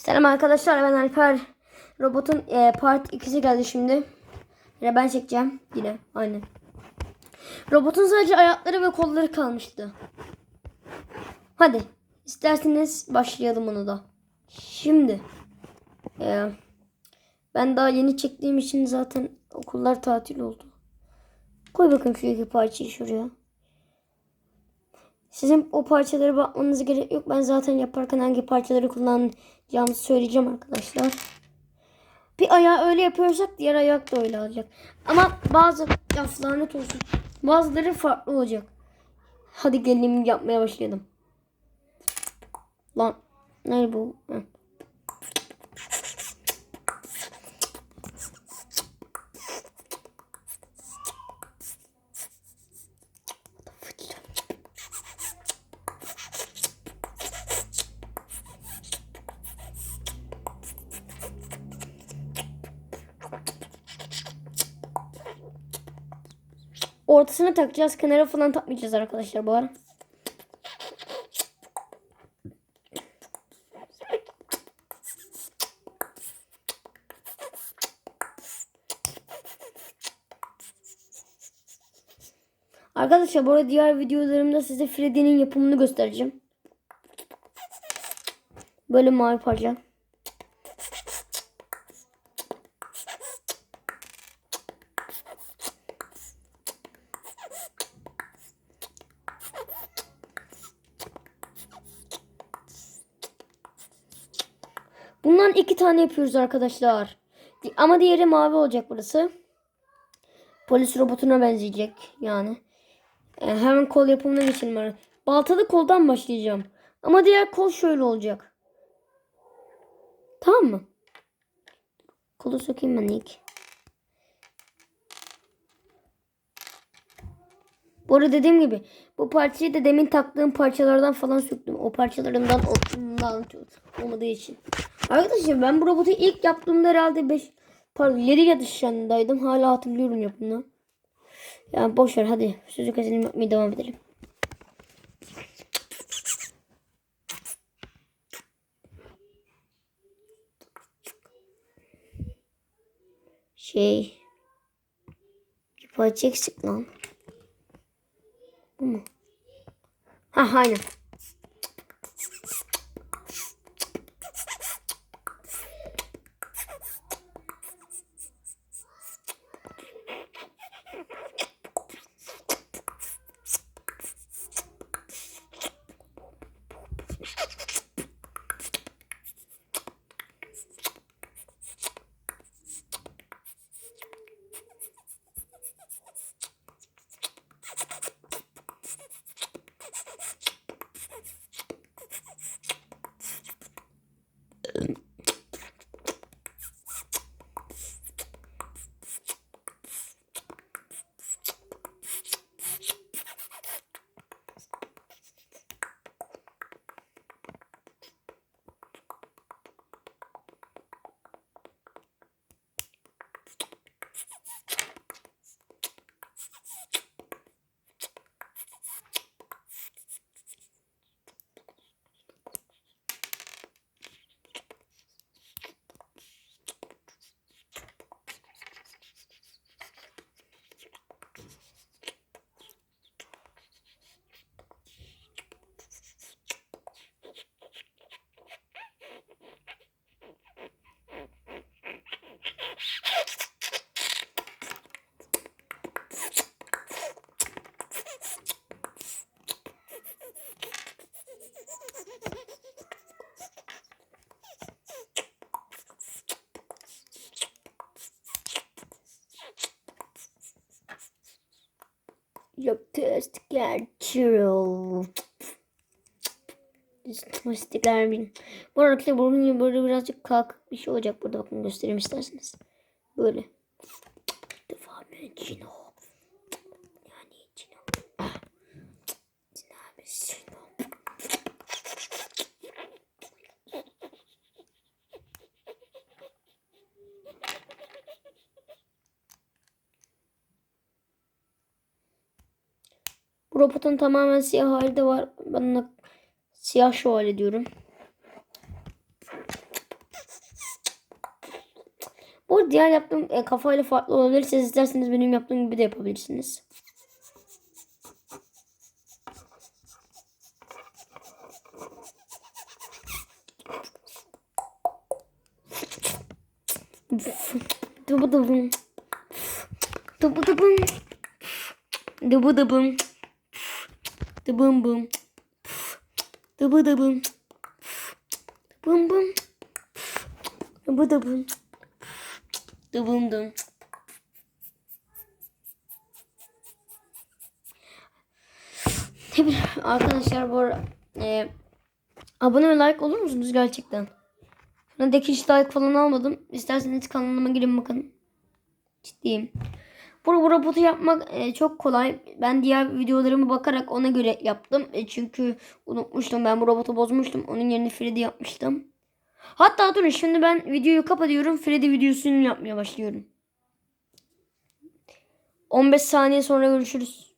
Selam arkadaşlar ben Alper. Robotun e, part 2'si geldi şimdi. Yine ben çekeceğim. Yine aynen. Robotun sadece ayakları ve kolları kalmıştı. Hadi isterseniz başlayalım onu da. Şimdi e, ben daha yeni çektiğim için zaten okullar tatil oldu. Koy bakayım şu iki parçayı şuraya. Sizin o parçalara bakmanıza gerek yok. Ben zaten yaparken hangi parçaları kullanacağımı söyleyeceğim arkadaşlar. Bir ayağı öyle yapıyorsak diğer ayak da öyle olacak. Ama bazı laf lanet olsun. Bazıları farklı olacak. Hadi gelin yapmaya başlayalım. Lan ne bu? Heh. Ortasına takacağız. Kenara falan takmayacağız arkadaşlar bu ara. Arkadaşlar bu arada diğer videolarımda size Freddy'nin yapımını göstereceğim. Böyle mavi parça. Bundan iki tane yapıyoruz arkadaşlar. Ama diğeri mavi olacak burası. Polis robotuna benzeyecek yani. E, hemen kol yapımına geçelim. Baltalı koldan başlayacağım. Ama diğer kol şöyle olacak. Tamam mı? Kolu sokayım ben ilk. Bu arada dediğim gibi bu parçayı da demin taktığım parçalardan falan söktüm. O parçalarından olmadığı için. Arkadaşlar ben bu robotu ilk yaptığımda herhalde 5 pardon 7 yaşındaydım. Hala hatırlıyorum yapımını. Yani boş ver hadi sözü keselim yapmaya devam edelim. Şey bir parça eksik lan. Bu mu? Ha aynen. Testikler çırıl. Testikler bin. Bu arada bunun böyle birazcık kalkık bir şey olacak burada bakın göstereyim isterseniz. Böyle. Devam Cino. Bu robotun tamamen siyah hali de var. Ben siyah şövalye diyorum. Bu diğer yaptığım e, kafayla farklı olabilir. Siz isterseniz benim yaptığım gibi de yapabilirsiniz. Dıbı dıbım. Dıbı dıbım. Dıbı dıbım. Dıbım bım. Dıbı dıbım. Bım bım. Dıbı dıbım. Dıbım dım. Tabii arkadaşlar bu ara, e, abone ve like olur musunuz gerçekten? Ben de hiç like falan almadım. İsterseniz kanalıma girin bakın. Ciddiyim. Bu, bu robotu yapmak e, çok kolay. Ben diğer videolarıma bakarak ona göre yaptım. E, çünkü unutmuştum ben bu robotu bozmuştum. Onun yerine Freddy yapmıştım. Hatta durun şimdi ben videoyu kapatıyorum. Freddy videosunu yapmaya başlıyorum. 15 saniye sonra görüşürüz.